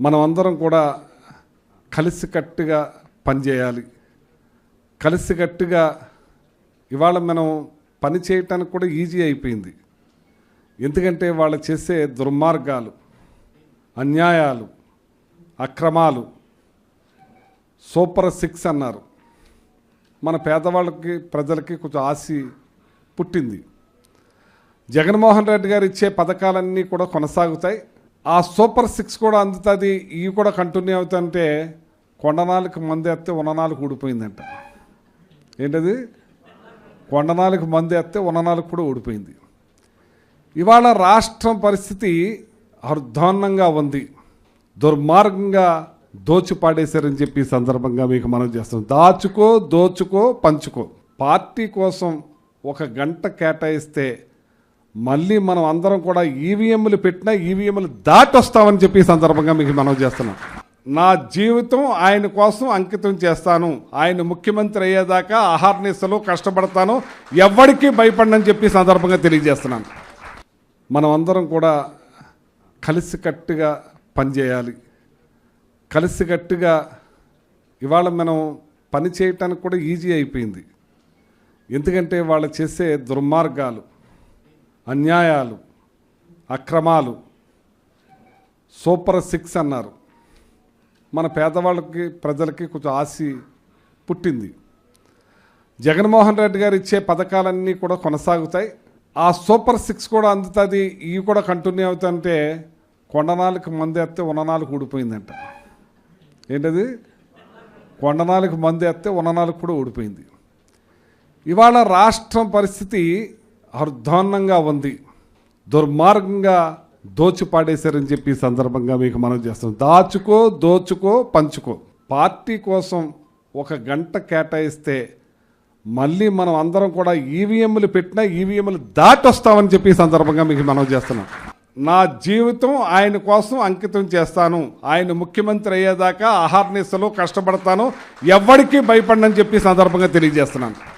మనం అందరం కూడా కలిసికట్టుగా పనిచేయాలి. కలిసికట్టుగా ఇవాళ మనం పని చేయటానికి కూడా ఈజీ అయిపోయింది. ఎందుకంటే వాళ్ళు చేసే దుర్మార్గాలు అన్యాయాలు అక్రమాలు సూపర్ సిక్స్ అన్నారు. మన పేదవాళ్ళకి ప్రజలకి కొంచెం ఆశ పుట్టింది. జగన్మోహన్ రెడ్డి గారు ఇచ్చే పథకాలన్నీ కూడా కొనసాగుతాయి. ఆ సూపర్ సిక్స్ కూడా అందుతుంది ఇవి కూడా కంటిన్యూ అవుతుంటే కొండనాలకు మందు ఎత్తే ఉన్ననాలకు ఊడిపోయిందంట. ఏంటది? కొండనాలకు మంది ఎత్తే ఉన్ననాలకు కూడా ఊడిపోయింది. ఇవాళ రాష్ట్రం పరిస్థితి అర్ధాన్నంగా ఉంది. దుర్మార్గంగా దోచిపాడేశారని చెప్పి సందర్భంగా మీకు మనం చేస్తాం దాచుకో దోచుకో పంచుకో. పార్టీ కోసం ఒక గంట కేటాయిస్తే మళ్ళీ మనం అందరం కూడా ఈవీఎంలు పెట్టినా ఈవీఎంలు దాటొస్తామని చెప్పి సందర్భంగా మీకు మనం చేస్తున్నాం. నా జీవితం ఆయన కోసం అంకితం చేస్తాను. ఆయన ముఖ్యమంత్రి అయ్యేదాకా ఆహార్నిస్తలు కష్టపడతాను. ఎవరికి భయపడనని చెప్పి సందర్భంగా తెలియజేస్తున్నాను. మనం అందరం కూడా కలిసికట్టుగా పనిచేయాలి. కలిసికట్టుగా ఇవాళ మనం పని చేయటానికి కూడా ఈజీ అయిపోయింది. ఎందుకంటే వాళ్ళు చేసే దుర్మార్గాలు అన్యాయాలు అక్రమాలు సూపర్ సిక్స్ అన్నారు. మన పేదవాళ్ళకి ప్రజలకి కొంచెం ఆశ పుట్టింది. జగన్మోహన్ రెడ్డి గారు ఇచ్చే పథకాలన్నీ కూడా కొనసాగుతాయి. ఆ సూపర్ సిక్స్ కూడా అందుతుంది ఇవి కూడా కంటిన్యూ అవుతుంటే కొండనాలకు మందు ఎత్తే ఉన్ననాలకు ఊడిపోయిందంట. ఏంటది? కొండనాలకు మందు ఎత్తే ఉన్ననాలకు కూడా ఊడిపోయింది. ఇవాళ రాష్ట్రం పరిస్థితి అర్ధాన్నంగా ఉంది. దుర్మార్గంగా దోచిపాడేశారని చెప్పి సందర్భంగా మీకు మనం చేస్తాం. దాచుకో దోచుకో పంచుకో. పార్టీ కోసం ఒక గంట కేటాయిస్తే మళ్ళీ మనం అందరం కూడా ఈవీఎంలు పెట్టినా ఈవీఎంలు దాటొస్తామని చెప్పి సందర్భంగా మీకు మనం చేస్తున్నాం. నా జీవితం ఆయన కోసం అంకితం చేస్తాను. ఆయన ముఖ్యమంత్రి అయ్యేదాకా అహర్నిశలు కష్టపడతాను. ఎవరికీ భయపడనని చెప్పి సందర్భంగా తెలియజేస్తున్నాను.